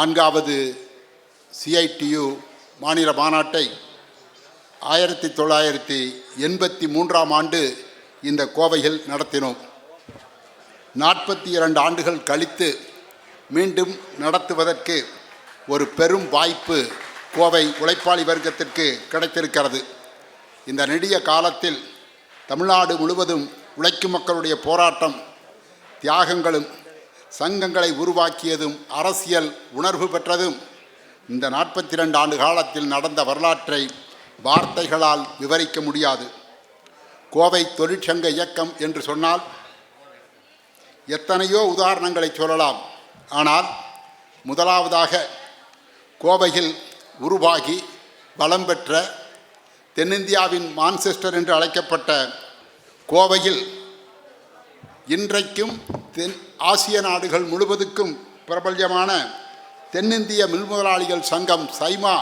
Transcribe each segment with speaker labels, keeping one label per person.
Speaker 1: நான்காவது சிஐடியு மாநில மாநாட்டை ஆயிரத்தி தொள்ளாயிரத்தி எண்பத்தி மூன்றாம் ஆண்டு இந்த கோவையில் நடத்தினோம். நாற்பத்தி இரண்டு ஆண்டுகள் கழித்து மீண்டும் நடத்துவதற்கு ஒரு பெரும் வாய்ப்பு கோவை உழைப்பாளி வர்க்கத்திற்கு கிடைத்திருக்கிறது. இந்த நெடிய காலத்தில் தமிழ்நாடு முழுவதும் உழைக்கும் மக்களுடைய போராட்டம் தியாகங்களும் சங்கங்களை உருவாக்கியதும் அரசியல் உணர்வு பெற்றதும் இந்த நாற்பத்தி ரெண்டு ஆண்டு காலத்தில் நடந்த வரலாற்றை வார்த்தைகளால் விவரிக்க முடியாது. கோவை தொழிற்சங்க இயக்கம் என்று சொன்னால் எத்தனையோ உதாரணங்களை சொல்லலாம். ஆனால் முதலாவதாக கோவையில் உருவாகி வளம் பெற்ற தென்னிந்தியாவின் மான்செஸ்டர் என்று அழைக்கப்பட்ட கோவையில் இன்றைக்கும் தென் ஆசிய நாடுகள் முழுவதுக்கும் பிரபல்யமான தென்னிந்திய மில்முதலாளிகள் சங்கம் சைமா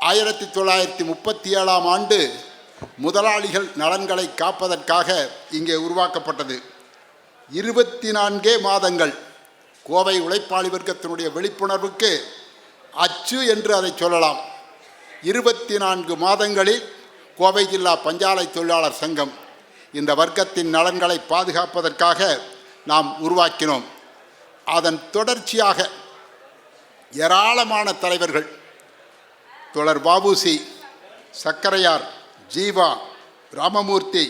Speaker 1: ஆயிரத்தி தொள்ளாயிரத்தி முப்பத்தி ஏழாம் ஆண்டு முதலாளிகள் நலன்களை காப்பதற்காக இங்கே உருவாக்கப்பட்டது. இருபத்தி நான்கே மாதங்கள் கோவை உழைப்பாளி வர்க்கத்தினுடைய விழிப்புணர்வுக்கு அச்சு என்று அதை சொல்லலாம். இருபத்தி நான்கு மாதங்களில் கோவை ஜில்லா பஞ்சாலை தொழிலாளர் சங்கம் இந்த வர்க்கத்தின் நலன்களை பாதுகாப்பதற்காக நாம் உருவாக்கினோம். அதன் தொடர்ச்சியாக ஏராளமான தலைவர்கள் தொடர் பாபுசி Chakkaraiyar Jeeva Ramamurthy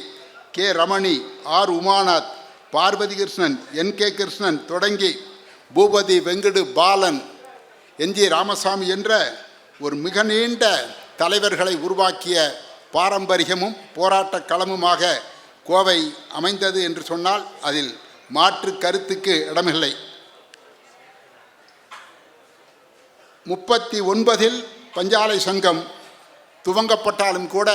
Speaker 1: K Ramani R Umanath Parvathi Krishnan N K Krishnan தொடங்கி பூபதி வெங்கடு பாலன் என்ஜி ராமசாமி என்ற ஒரு மிக நீண்ட தலைவர்களை உருவாக்கிய பாரம்பரியமும் போராட்ட களமுமாக கோவை அமைந்தது என்று சொன்னால் அதில் மாற்று கருத்துக்கு இடமில்லை. முப்பத்தி ஒன்பதில் பஞ்சாலை சங்கம் துவங்கப்பட்டாலும் கூட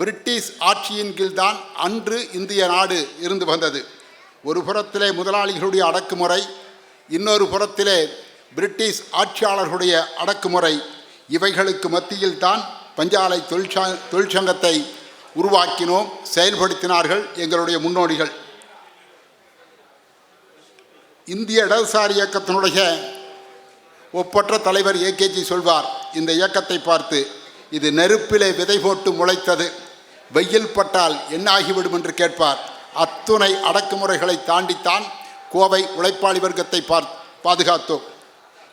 Speaker 1: பிரிட்டிஷ் ஆட்சியின் கீழ்தான் அன்று இந்திய நாடு இருந்து வந்தது. ஒரு புறத்திலே முதலாளிகளுடைய அடக்குமுறை இன்னொரு புறத்திலே பிரிட்டிஷ் ஆட்சியாளர்களுடைய அடக்குமுறை. இவைகளுக்கு மத்தியில் தான் பஞ்சாலை தொழிற்சா தொழிற்சங்கத்தை உருவாக்கினோம் செயல்படுத்தினார்கள் எங்களுடைய முன்னோடிகள். இந்திய இடதுசாரி இயக்கத்தினுடைய ஒப்பற்ற தலைவர் ஏகேஜி சொல்வார் இந்த இயக்கத்தை பார்த்து இது நெருப்பிலே விதை போட்டு முளைத்தது வெயில் பட்டால் என்ன ஆகிவிடும்? என்று கேட்பார். அத்துணை அடக்குமுறைகளை தாண்டித்தான் கோவை உழைப்பாளி வர்க்கத்தை பார் பாதுகாத்தோம்.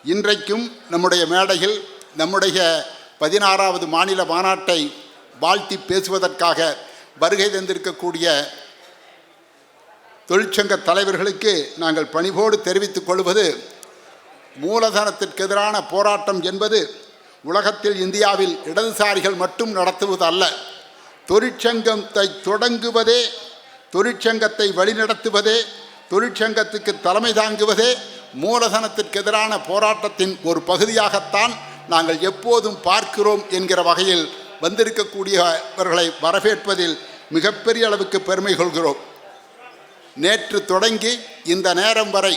Speaker 1: இன்றைக்கும் நம்முடைய மேடையில் நம்முடைய பதினாறாவது மாநில மாநாட்டை வாழ்த்தி பேசுவதற்காக வருகை தந்திருக்கக்கூடிய தொழிற்சங்க தலைவர்களுக்கு நாங்கள் பணிவோடு தெரிவித்துக் கொள்வது மூலதனத்திற்கு எதிரான போராட்டம் என்பது உலகத்தில் இந்தியாவில் இடதுசாரிகள் மட்டும் நடத்துவது அல்ல தொழிற்சங்கத்தை தொடங்குவதே தொழிற்சங்கத்தை வழிநடத்துவதே தொழிற்சங்கத்துக்கு தலைமை தாங்குவதே மூலதனத்திற்கு எதிரான போராட்டத்தின் ஒரு பகுதியாகத்தான் நாங்கள் எப்போதும் பார்க்கிறோம் என்கிற வகையில் வந்திருக்கக்கூடியவர்களை வரவேற்பதில் மிகப்பெரிய அளவுக்கு பெருமை கொள்கிறோம். நேற்று தொடங்கி இந்த நேரம் வரை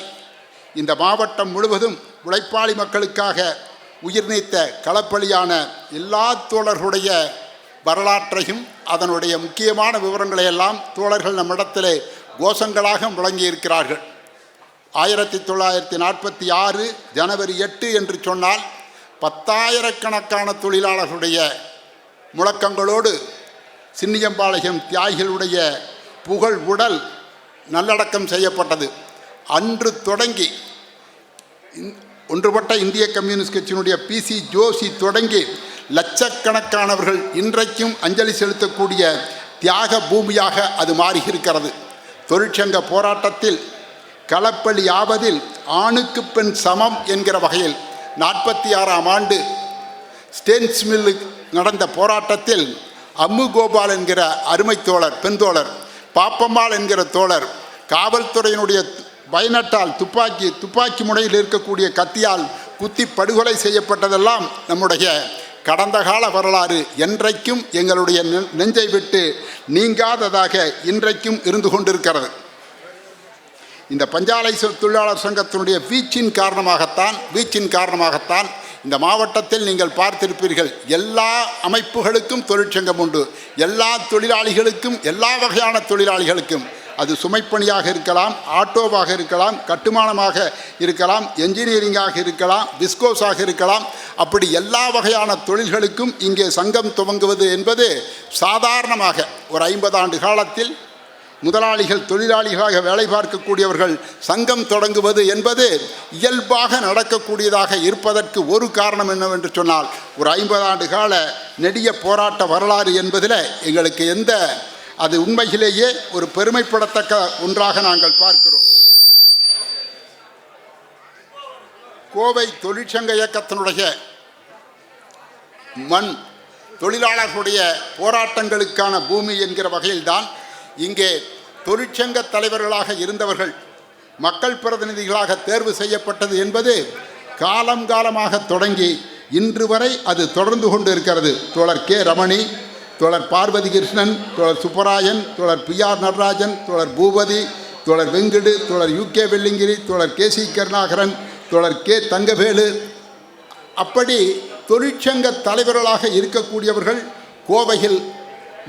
Speaker 1: இந்த மாவட்டம் முழுவதும் உழைப்பாளி மக்களுக்காக உயிர் நீத்த களப்பலியான எல்லா தோழர்களுடைய வரலாற்றையும் அதனுடைய முக்கியமான விவரங்களை எல்லாம் தோழர்கள் நம்மிடத்திலே கோஷங்களாக முழங்கியிருக்கிறார்கள். ஆயிரத்தி தொள்ளாயிரத்தி நாற்பத்தி ஆறு ஜனவரி எட்டு என்று சொன்னால் பத்தாயிரக்கணக்கான தொழிலாளர்களுடைய முழக்கங்களோடு சின்னியம்பாளையம் தியாகிகளுடைய புகழ் உடல் நல்லடக்கம் செய்யப்பட்டது. அன்று தொடங்கி ஒன்றுபட்ட இந்திய கம்யூனிஸ்ட் கட்சியினுடைய பிசி ஜோஷி தொடங்கி லட்சக்கணக்கானவர்கள் இன்றைக்கும் அஞ்சலி செலுத்தக்கூடிய தியாக பூமியாக அது மாறியிருக்கிறது. தொழிற்சங்க போராட்டத்தில் களப்பலி ஆவதில் ஆணுக்கு பெண் சமம் என்கிற வகையில் நாற்பத்தி ஆறாம் ஆண்டு ஸ்டென்ஸ் மில்லு நடந்த போராட்டத்தில் அம்மு கோபால் என்கிற அருமை தோழர் பெண் தோழர் பாப்பம்மாள் என்கிற தோழர் காவல்துறையினுடைய பயனட்டால் துப்பாக்கி துப்பாக்கி முனையில் இருக்கக்கூடிய கத்தியால் குத்தி படுகொலை செய்யப்பட்டதெல்லாம் நம்முடைய கடந்த கால வரலாறு என்றைக்கும் எங்களுடைய நெ- நெஞ்சை விட்டு நீங்காததாக இன்றைக்கும் இருந்து கொண்டிருக்கிறது. இந்த பஞ்சாலை சொ- தொழிலாளர் சங்கத்தினுடைய வீச்சின் காரணமாகத்தான் வீச்சின் காரணமாகத்தான் இந்த மாவட்டத்தில் நீங்கள் பார்த்திருப்பீர்கள் எல்லா அமைப்புகளுக்கும் தொழிற்சங்கம் உண்டு. எல்லா தொழிலாளிகளுக்கும் எல்லா வகையான தொழிலாளிகளுக்கும் அது சுமைப்பணியாக இருக்கலாம் ஆட்டோவாக இருக்கலாம் கட்டுமானமாக இருக்கலாம் என்ஜினியரிங்காக இருக்கலாம் விஸ்கோஸாக இருக்கலாம். அப்படி எல்லா வகையான தொழில்களுக்கும் இங்கே சங்கம் துவங்குவது என்பது சாதாரணமாக ஒரு ஐம்பது ஆண்டு காலத்தில் முதலாளிகள் தொழிலாளிகளாக வேலை பார்க்கக்கூடியவர்கள் சங்கம் தொடங்குவது என்பது இயல்பாக நடக்கக்கூடியதாக இருப்பதற்கு ஒரு காரணம் என்னவென்று சொன்னால் ஒரு ஐம்பது ஆண்டு கால நெடிய போராட்ட வரலாறு என்பதில் எங்களுக்கு எந்த அது உண்மையிலேயே ஒரு பெருமைப்படத்தக்க ஒன்றாக நாங்கள் பார்க்கிறோம். கோவை தொழிற்சங்க இயக்கத்தினுடைய மண் தொழிலாளர்களுடைய போராட்டங்களுக்கான பூமி என்கிற வகையில்தான் இங்கே தொழிற்சங்க தலைவர்களாக இருந்தவர்கள் மக்கள் பிரதிநிதிகளாக தேர்வு செய்யப்பட்டது என்பது காலம் காலமாக தொடங்கி இன்று வரை அது தொடர்ந்து கொண்டு இருக்கிறது தோழர் கே. ரமணி தோழர் பார்வதி கிருஷ்ணன் தோழர் சுப்பராயன் தோழர் பி. ஆர். நடராஜன் தோழர் பூபதி தோழர் வெங்கடு தோழர் யு. கே. வெள்ளிங்கிரி தோழர் கே. சி. கருணாகரன் தோழர் கே. தங்கவேலு. அப்படி தொழிற்சங்க தலைவர்களாக இருக்கக்கூடியவர்கள் கோவையில்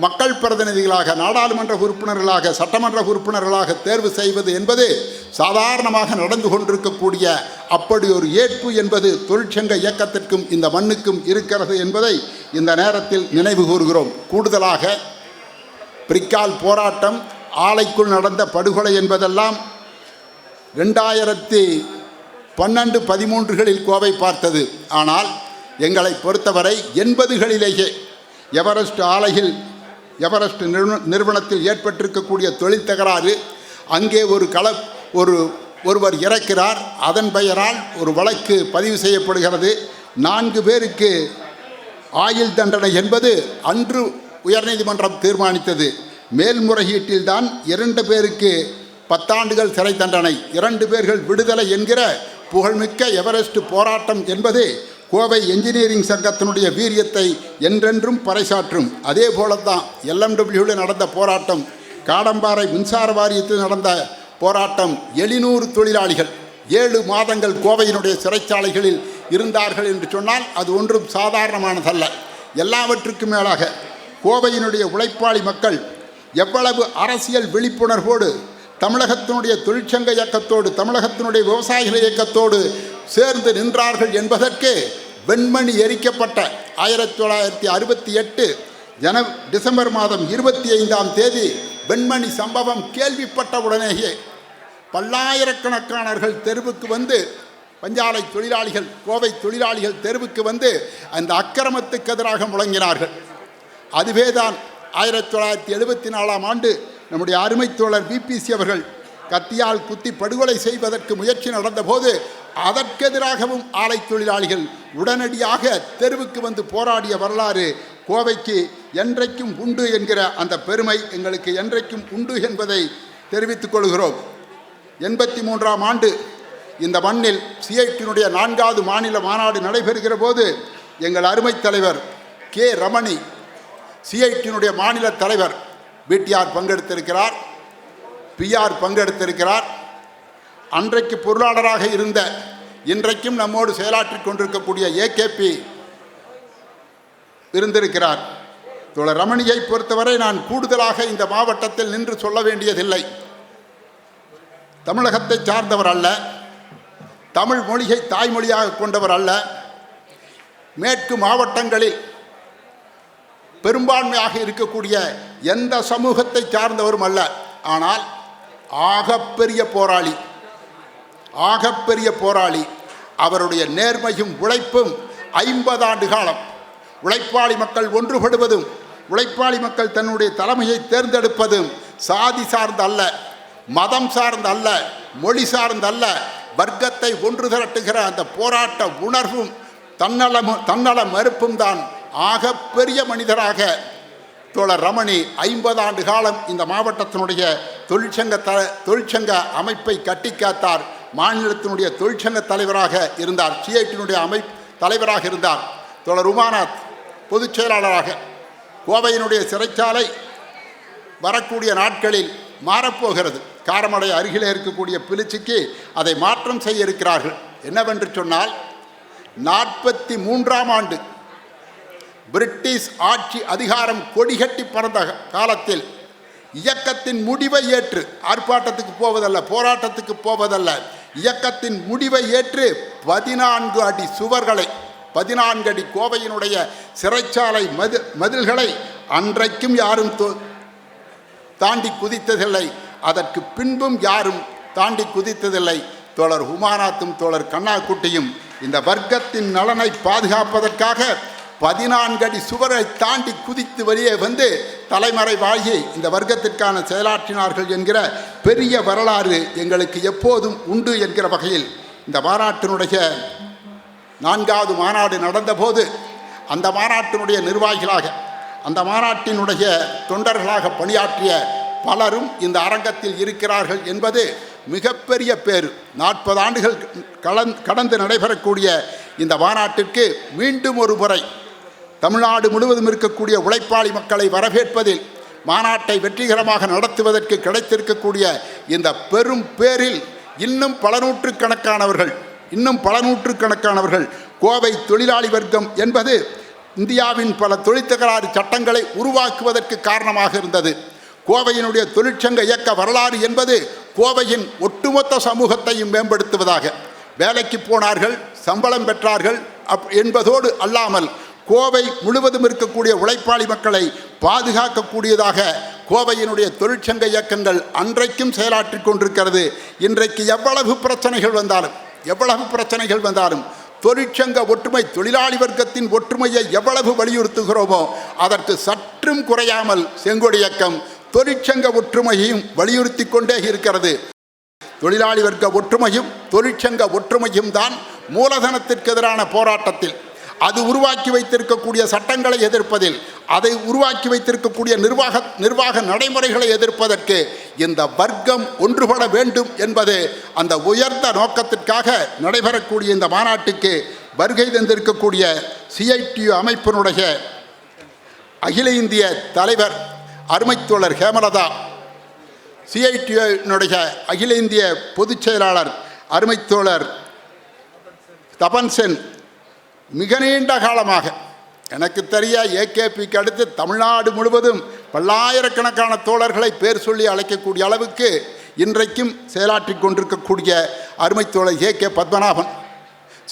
Speaker 1: மக்கள் பிரதிநிதிகளாக நாடாளுமன்ற உறுப்பினர்களாக சட்டமன்ற உறுப்பினர்களாக தேர்வு செய்வது என்பது சாதாரணமாக நடந்து கொண்டிருக்கக்கூடிய அப்படி ஒரு ஏற்பு என்பது தொழிற்சங்க இயக்கத்திற்கும் இந்த மண்ணுக்கும் இருக்கிறது என்பதை இந்த நேரத்தில் நினைவு கூறுகிறோம். கூடுதலாக பிரிக்கால் போராட்டம் ஆலைக்குள் நடந்த படுகொலை என்பதெல்லாம் ரெண்டாயிரத்தி பன்னெண்டு பதிமூன்றுகளில் கோவை பார்த்தது. ஆனால் எங்களை பொறுத்தவரை எண்பதுகளிலேயே எவரெஸ்ட் ஆலையில் எவரெஸ்ட் நிறுவன நிறுவனத்தில் ஏற்பட்டிருக்கக்கூடிய தொழில் தகராறு அங்கே ஒரு கள ஒரு ஒருவர் இறக்கிறார். அதன் பெயரால் ஒரு வழக்கு பதிவு செய்யப்படுகிறது. நான்கு பேருக்கு ஆயுள் தண்டனை என்பது அன்று உயர்நீதிமன்றம் தீர்மானித்தது. மேல்முறையீட்டில்தான் இரண்டு பேருக்கு பத்தாண்டுகள் சிறை தண்டனை இரண்டு பேர்கள் விடுதலை என்கிற புகழ்மிக்க எவரெஸ்ட் போராட்டம் என்பது கோவை என்ஜினியரிங் சங்கத்தினுடைய வீரியத்தை என்றென்றும் பறைசாற்றும். அதே போலத்தான் எல்எம்டபிள்யூவில் நடந்த போராட்டம் காடம்பாறை மின்சார வாரியத்தில் நடந்த போராட்டம் எழுநூறு தொழிலாளிகள் ஏழு மாதங்கள் கோவையினுடைய சிறைச்சாலைகளில் இருந்தார்கள் என்று சொன்னால் அது ஒன்றும் சாதாரணமானதல்ல. எல்லாவற்றுக்கும் மேலாக கோவையினுடைய உழைப்பாளி மக்கள் எவ்வளவு அரசியல் விழிப்புணர்வோடு தமிழகத்தினுடைய தொழிற்சங்க இயக்கத்தோடு தமிழகத்தினுடைய விவசாயிகள் இயக்கத்தோடு சேர்ந்து நின்றார்கள் என்பதற்கு வெண்மணி எரிக்கப்பட்ட ஆயிரத்தி தொள்ளாயிரத்தி அறுபத்தி எட்டு ஜன டிசம்பர் மாதம் இருபத்தி ஐந்தாம் தேதி வெண்மணி சம்பவம் கேள்விப்பட்ட உடனேயே பல்லாயிரக்கணக்கானவர்கள் தெருவுக்கு வந்து பஞ்சாலை தொழிலாளிகள் கோவை தொழிலாளிகள் தெருவுக்கு வந்து அந்த அக்கிரமத்துக்கு எதிராக முழங்கினார்கள். அதுவே தான் ஆயிரத்தி தொள்ளாயிரத்தி எழுபத்தி நாலாம் ஆண்டு நம்முடைய அருமை தோழர் பிபிசி அவர்கள் கத்தியால் குத்தி படுகொலை செய்வதற்கு முயற்சி நடந்தபோது அதற்கெதிராகவும் ஆலை தொழிலாளிகள் உடனடியாக தெருவுக்கு வந்து போராடிய வரலாறு கோவைக்கு என்றைக்கும் உண்டு என்கிற அந்த பெருமை எங்களுக்கு என்றைக்கும் உண்டு என்பதை தெரிவித்துக் கொள்கிறோம். எண்பத்தி மூன்றாம் ஆண்டு இந்த மண்ணில் சிஐடியினுடைய நான்காவது மாநில மாநாடு நடைபெறுகிற போது எங்கள் அருமை தலைவர் கே. ரமணி சிஐடியினுடைய மாநில தலைவர் பிடிஆர் பங்கெடுத்திருக்கிறார் பிஆர் பங்கெடுத்திருக்கிறார். அன்றைக்கு பொருளாளராக இருந்த இன்றைக்கும் நம்மோடு செயலாற்றிக் கொண்டிருக்கக்கூடிய ஏகேபி இருந்திருக்கிறார். தோழர் ரமணியை பொறுத்தவரை நான் கூடுதலாக இந்த மாவட்டத்தில் நின்று சொல்ல வேண்டியதில்லை. தமிழகத்தை சார்ந்தவர் அல்ல. தமிழ் மொழியை தாய்மொழியாக கொண்டவர் அல்ல. மேற்கு மாவட்டங்களில் பெரும்பான்மையாக இருக்கக்கூடிய எந்த சமூகத்தை சார்ந்தவரும் அல்ல. ஆனால் ஆகப்பெரிய போராளி. ஆகப்பெரிய போராளி. அவருடைய நேர்மையும் உழைப்பும் ஐம்பது ஆண்டு காலம். உழைப்பாளி மக்கள் ஒன்றுபடுவதும் உழைப்பாளி மக்கள் தன்னுடைய தலைமையை தேர்ந்தெடுப்பதும் சாதி சார்ந்த அல்ல மதம் சார்ந்த அல்ல மொழி சார்ந்த அல்ல. வர்க்கத்தை ஒன்று திரட்டுகிற அந்த போராட்ட உணர்வும் தன்னலம் தன்னல மறுப்பும் தான் ஆகப்பெரிய மனிதராக. தோழர் ரமணி ஐம்பது ஆண்டு காலம் இந்த மாவட்டத்தினுடைய தொழிற்சங்க த தொழிற்சங்க அமைப்பை கட்டி காத்தார் மாநிலத்தினுடைய தொழிற்சங்க தலைவராக இருந்தார். சிஐடியினுடைய அமை தலைவராக இருந்தார். தொடர் உமாநாத் பொதுச் செயலாளராக. கோவையினுடைய சிறைச்சாலை வரக்கூடிய நாட்களில் மாறப்போகிறது. காரமடை அருகிலே இருக்கக்கூடிய பிலிச்சிக்கு அதை மாற்றம் செய்ய இருக்கிறார்கள். என்னவென்று சொன்னால் நாற்பத்தி மூன்றாம் ஆண்டு பிரிட்டிஷ் ஆட்சி அதிகாரம் கொடிகட்டி பறந்த காலத்தில் இயக்கத்தின் முடிவை ஏற்று ஆர்ப்பாட்டத்துக்கு போவதல்ல போராட்டத்துக்கு போவதல்ல இயக்கத்தின் முடிவை ஏற்று பதினான்கு அடி சுவர்களை பதினான்கு அடி கோவையினுடைய சிறைச்சாலை மது மதில்களை அன்றைக்கும் யாரும் தாண்டி குதித்ததில்லை. அதற்கு பின்பும் யாரும் தாண்டி குதித்ததில்லை. தோழர் ஹுமானாத்தும் தோழர் கண்ணாக்குட்டியும் இந்த வர்க்கத்தின் நலனை பாதுகாப்பதற்காக பதினான்கு அடி சுவரை தாண்டி குதித்து வெளியே வந்து தலைமறைவாகி இந்த வர்க்கத்திற்கான செயலாற்றினார்கள் என்கிற பெரிய வரலாறு எங்களுக்கு எப்போதும் உண்டு என்கிற வகையில் இந்த மாநாட்டினுடைய நான்காவது மாநாடு நடந்தபோது அந்த மாநாட்டினுடைய நிர்வாகிகளாக அந்த மாநாட்டினுடைய தொண்டர்களாக பணியாற்றிய பலரும் இந்த அரங்கத்தில் இருக்கிறார்கள் என்பது மிகப்பெரிய பேர் நாற்பது ஆண்டுகள் கலந் கடந்து நடைபெறக்கூடிய இந்த மாநாட்டிற்கு மீண்டும் ஒரு முறை தமிழ்நாடு முழுவதும் இருக்கக்கூடிய உழைப்பாளி மக்களை வரவேற்பதில் மாநாட்டை வெற்றிகரமாக நடத்துவதற்கு கிடைத்திருக்கக்கூடிய இந்த பெரும் பேரில் இன்னும் பல நூற்றுக்கணக்கானவர்கள் இன்னும் பல நூற்றுக்கணக்கானவர்கள் கோவை தொழிலாளி வர்க்கம் என்பது இந்தியாவின் பல தொழிற்தகராறு சட்டங்களை உருவாக்குவதற்கு காரணமாக இருந்தது. கோவையினுடைய தொழிற்சங்க இயக்க வரலாறு என்பது கோவையின் ஒட்டுமொத்த சமூகத்தையும் மேம்படுத்துவதாக. வேலைக்கு போனார்கள் சம்பளம் பெற்றார்கள் அப் என்பதோடு அல்லாமல் கோவை முழுவதும் இருக்கக்கூடிய உழைப்பாளி மக்களை பாதுகாக்கக்கூடியதாக கோவையினுடைய தொழிற்சங்க இயக்கங்கள் அன்றைக்கும் செயலாற்றிக் கொண்டிருக்கிறது. இன்றைக்கு எவ்வளவு பிரச்சனைகள் வந்தாலும் எவ்வளவு பிரச்சனைகள் வந்தாலும் தொழிற்சங்க ஒற்றுமை தொழிலாளி வர்க்கத்தின் ஒற்றுமையை எவ்வளவு வலியுறுத்துகிறோமோ அதற்கு சற்றும் குறையாமல் செங்கொடி இயக்கம் தொழிற்சங்க ஒற்றுமையையும் வலியுறுத்தி கொண்டே இருக்கிறது. தொழிலாளி வர்க்க ஒற்றுமையும் தொழிற்சங்க ஒற்றுமையும் தான் மூலதனத்திற்கு எதிரான போராட்டத்தில் அது உருவாக்கி வைத்திருக்கக்கூடிய சட்டங்களை எதிர்ப்பதில் அதை உருவாக்கி வைத்திருக்கக்கூடிய நிர்வாக நிர்வாக நடைமுறைகளை எதிர்ப்பதற்கு இந்த வர்க்கம் ஒன்றுபட வேண்டும் என்பது அந்த உயர்ந்த நோக்கத்திற்காக நடைபெறக்கூடிய இந்த மாநாட்டுக்கு வருகை தந்திருக்கக்கூடிய சிஐடியு அமைப்பினுடைய அகில இந்திய தலைவர் அருமைத்தோழர் ஹேமலதா சிஐடியுனுடைய அகில இந்திய பொதுச் செயலாளர் அருமைத்தோழர் தபன் சென் மிக நீண்ட காலமாக. எனக்கு தெரிய ஏகேபிக்கு அடுத்து தமிழ்நாடு முழுவதும் பல்லாயிரக்கணக்கான தோழர்களை பேர் சொல்லி அழைக்கக்கூடிய அளவுக்கு இன்றைக்கும் செயலாற்றி கொண்டிருக்கக்கூடிய அருமைத்தோழர் ஏ கே பத்மநாபன்.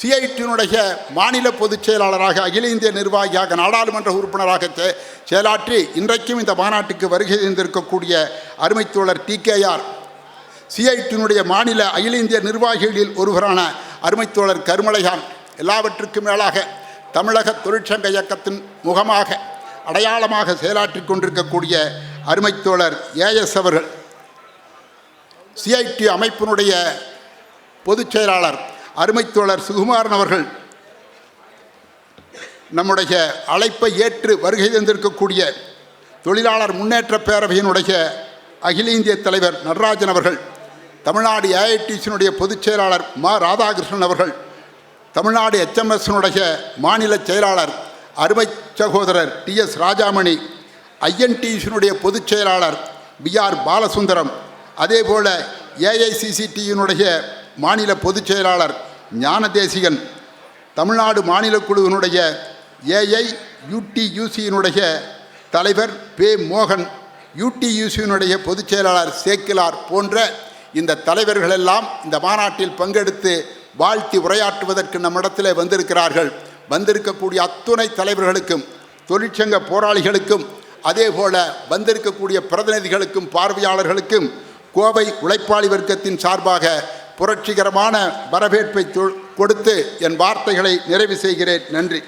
Speaker 1: சிஐடியினுடைய மாநில பொதுச் செயலாளராக அகில இந்திய நிர்வாகியாக நாடாளுமன்ற உறுப்பினராக செயலாற்றி இன்றைக்கும் இந்த மாநாட்டுக்கு வருகை தந்திருக்கக்கூடிய அருமைத்தோழர் டி கேஆர் சிஐடியினுடைய மாநில அகில இந்திய நிர்வாகிகளில் ஒருவரான அருமைத்தோழர் கருமலையான். எல்லாவற்றுக்கும் மேலாக தமிழக தொழிற்சங்க இயக்கத்தின் முகமாக அடையாளமாக செயலாற்றிக் கொண்டிருக்கக்கூடிய அருமைத்தோழர் ஏஎஸ் அவர்கள் சிஐடி அமைப்பினுடைய பொதுச் செயலாளர் அருமைத்தோழர் சுகுமாரன் அவர்கள் நம்முடைய அழைப்பை ஏற்று வருகை தந்திருக்கக்கூடிய தொழிலாளர் முன்னேற்ற பேரவையினுடைய அகில இந்திய தலைவர் நடராஜன் அவர்கள் தமிழ்நாடு ஏஐடிசியினுடைய பொதுச் செயலாளர் மா. ராதாகிருஷ்ணன் அவர்கள் தமிழ்நாடு எச்எம்எஸ்னுடைய மாநில செயலாளர் அருமை சகோதரர் டி எஸ் ராஜாமணி ஐஎன்டிசியினுடைய பொதுச் செயலாளர் பி ஆர் பாலசுந்தரம் அதேபோல் ஏஐசிசிடியினுடைய மாநில பொதுச் செயலாளர் ஞானதேசிகன் தமிழ்நாடு மாநில குழுவினுடைய ஏஐ யூடியூசியினுடைய தலைவர் பே மோகன் யூடியூசியினுடைய பொதுச் செயலாளர் சேக்கிலார் போன்ற இந்த தலைவர்களெல்லாம் இந்த மாநாட்டில் பங்கெடுத்து வாழ்த்தி உரையாற்றுவதற்கு நம்மிடத்திலே வந்திருக்கிறார்கள். வந்திருக்கக்கூடிய அத்துணை தலைவர்களுக்கும் தொழிற்சங்க போராளிகளுக்கும் அதேபோல வந்திருக்கக்கூடிய பிரதிநிதிகளுக்கும் பார்வையாளர்களுக்கும் கோவை உழைப்பாளி வர்க்கத்தின் சார்பாக புரட்சிகரமான வரவேற்பை தொ- கொடுத்து என் வார்த்தைகளை நிறைவு செய்கிறேன். நன்றி.